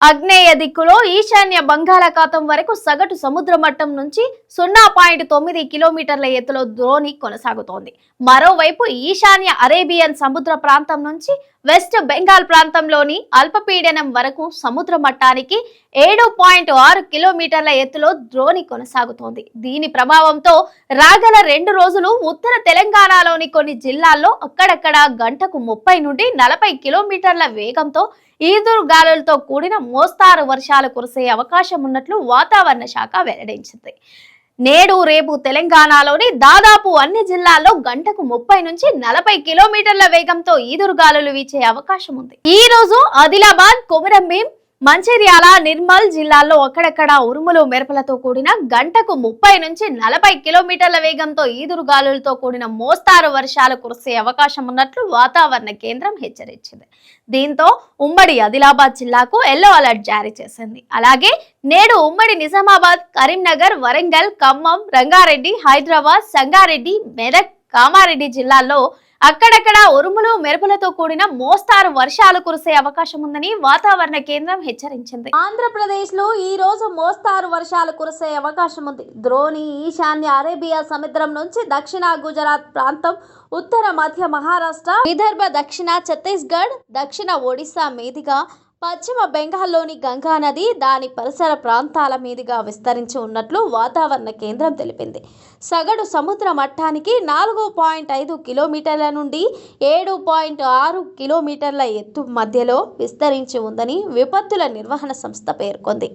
అగ్నేయ దిక్కులో ఈశాన్య బంగాళాఖాతం వరకు సగటు సముద్ర మట్టం నుంచి సున్నా పాయింట్ తొమ్మిది కిలోమీటర్ల ఎత్తులో ద్రోణి కొనసాగుతోంది. మరోవైపు ఈశాన్య అరేబియన్ సముద్ర ప్రాంతం నుంచి వెస్ట్ బెంగాల్ ప్రాంతంలోని అల్పపీడనం వరకు సముద్ర మట్టానికి ఏడు పాయింట్ ఆరు కిలోమీటర్ల ఎత్తులో ద్రోణి కొనసాగుతోంది. దీని ప్రభావంతో రాగల రెండు రోజులు ఉత్తర తెలంగాణలోని కొన్ని జిల్లాల్లో అక్కడక్కడ గంటకు ముప్పై నుండి నలభై కిలోమీటర్ల వేగంతో ఈదురు గాలులతో కూడిన మోస్తారు వర్షాలు కురిసే అవకాశం ఉన్నట్లు వాతావరణ శాఖ వెల్లడించింది. నేడు రేపు తెలంగాణలోని దాదాపు అన్ని జిల్లాల్లో గంటకు ముప్పై నుంచి నలభై కిలోమీటర్ల వేగంతో ఈదురుగాలులు వీచే అవకాశం ఉంది. ఈ రోజు ఆదిలాబాద్ కొమరంభీం మంచిర్యాల నిర్మల్ జిల్లాల్లో అక్కడక్కడ ఉరుములు మెరుపులతో కూడిన గంటకు ముప్పై నుంచి నలభై కిలోమీటర్ల వేగంతో ఈదురుగాలులతో కూడిన మోస్తారు వర్షాలు కురిసే అవకాశం ఉన్నట్లు వాతావరణ కేంద్రం హెచ్చరించింది. దీంతో ఉమ్మడి ఆదిలాబాద్ జిల్లాకు ఎల్లో అలర్ట్ జారీ చేసింది. అలాగే నేడు ఉమ్మడి నిజామాబాద్ కరీంనగర్ వరంగల్ ఖమ్మం రంగారెడ్డి హైదరాబాద్ సంగారెడ్డి మెదక్ కామారెడ్డి జిల్లాల్లో అక్కడక్కడ ఉరుములు మెరుపులతో కూడిన మోస్తారు వర్షాలు కురిసే అవకాశం ఉందని వాతావరణ కేంద్రం హెచ్చరించింది. ఆంధ్రప్రదేశ్లో ఈ రోజు మోస్తారు వర్షాలు కురిసే అవకాశం ఉంది. ద్రోణి ఈశాన్య అరేబియా సముద్రం నుంచి దక్షిణ గుజరాత్ ప్రాంతం ఉత్తర మధ్య మహారాష్ట్ర విదర్భ దక్షిణ ఛత్తీస్గఢ్ దక్షిణ ఒడిశా మీదుగా పశ్చిమ బెంగాల్లోని గంగా నది దాని పరిసర ప్రాంతాల మీదుగా విస్తరించి ఉన్నట్లు వాతావరణ కేంద్రం తెలిపింది. సగటు సముద్ర మట్టానికి నాలుగు పాయింట్ ఐదు కిలోమీటర్ల నుండి ఏడు పాయింట్ ఆరు కిలోమీటర్ల ఎత్తు మధ్యలో విస్తరించి ఉందని విపత్తుల నిర్వహణ సంస్థ పేర్కొంది.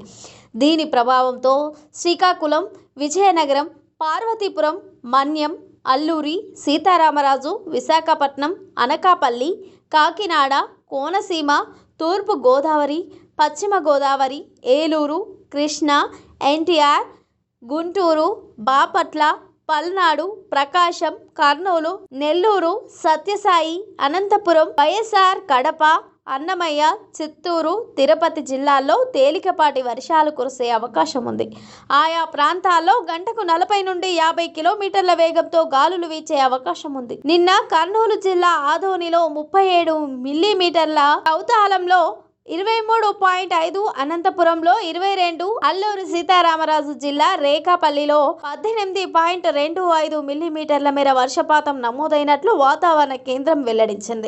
దీని ప్రభావంతో శ్రీకాకుళం విజయనగరం పార్వతీపురం మన్యం అల్లూరి సీతారామరాజు విశాఖపట్నం అనకాపల్లి కాకినాడ కోనసీమ తూర్పు గోదావరి పశ్చిమ గోదావరి ఏలూరు కృష్ణా ఎన్టీఆర్ గుంటూరు బాపట్ల పల్నాడు ప్రకాశం కర్నూలు నెల్లూరు సత్యసాయి అనంతపురం వైఎస్ఆర్ కడప అన్నమయ్య చిత్తూరు తిరుపతి జిల్లాల్లో తేలికపాటి వర్షాలు కురిసే అవకాశం ఉంది. ఆయా ప్రాంతాల్లో గంటకు నలభై నుండి యాభై కిలోమీటర్ల వేగంతో గాలులు వీచే అవకాశం ఉంది. నిన్న కర్నూలు జిల్లా ఆదోనిలో ముప్పై ఏడు మిల్లీమీటర్ల కౌతాలంలో ఇరవై మూడు పాయింట్ ఐదు అనంతపురంలో ఇరవై రెండు అల్లూరు సీతారామరాజు జిల్లా రేఖాపల్లిలో పద్దెనిమిది పాయింట్ రెండు ఐదు మిల్లీమీటర్ల మేర వర్షపాతం నమోదైనట్లు వాతావరణ కేంద్రం వెల్లడించింది.